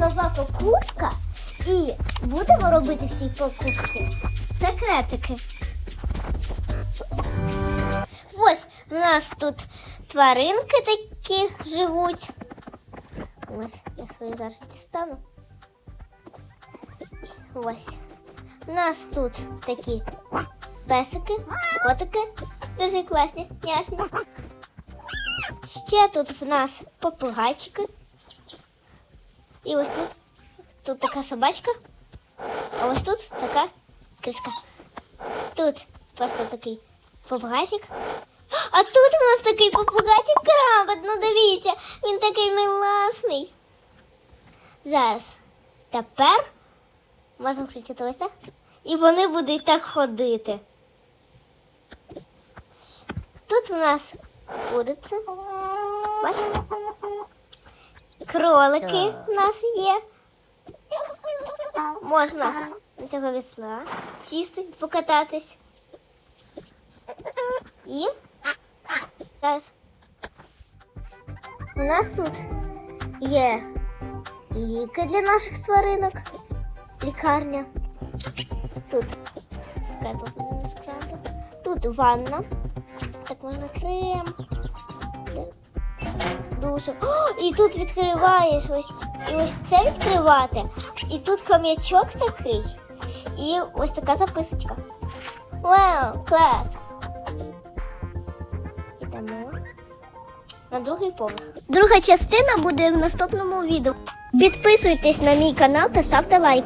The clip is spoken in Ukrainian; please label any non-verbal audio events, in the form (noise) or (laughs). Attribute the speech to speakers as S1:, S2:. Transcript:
S1: нова покупка. І будемо робити в цій покупці секретики. Ось у нас тут тваринки такі живуть. Ось я свої зараз дістану. Ось. У нас тут такі песики, котики, дуже класні, няшні. Ще тут в нас попугайчики. І ось тут, тут така собачка. А ось тут така криска. Тут просто такий попугайчик. А тут у нас такий попугайчик крабат, ну дивіться, він такий миласний. Зараз. Тепер можемо включити ось так. І вони будуть так ходити. Тут у нас куриця. Бачите? Кролики у нас є. (laughs) Можна на цього весла сісти, покататись. І зараз у нас тут є ліки для наших тваринок, лікарня. Тут з. Тут ванна. Так можна крем. Душу. О, і тут відкриваєш ось. І ось це відкривати. І тут хом'ячок такий. І ось така записочка. Вау, клас! Ідемо на другий поверх. Друга частина буде в наступному відео. Підписуйтесь на мій канал та ставте лайк.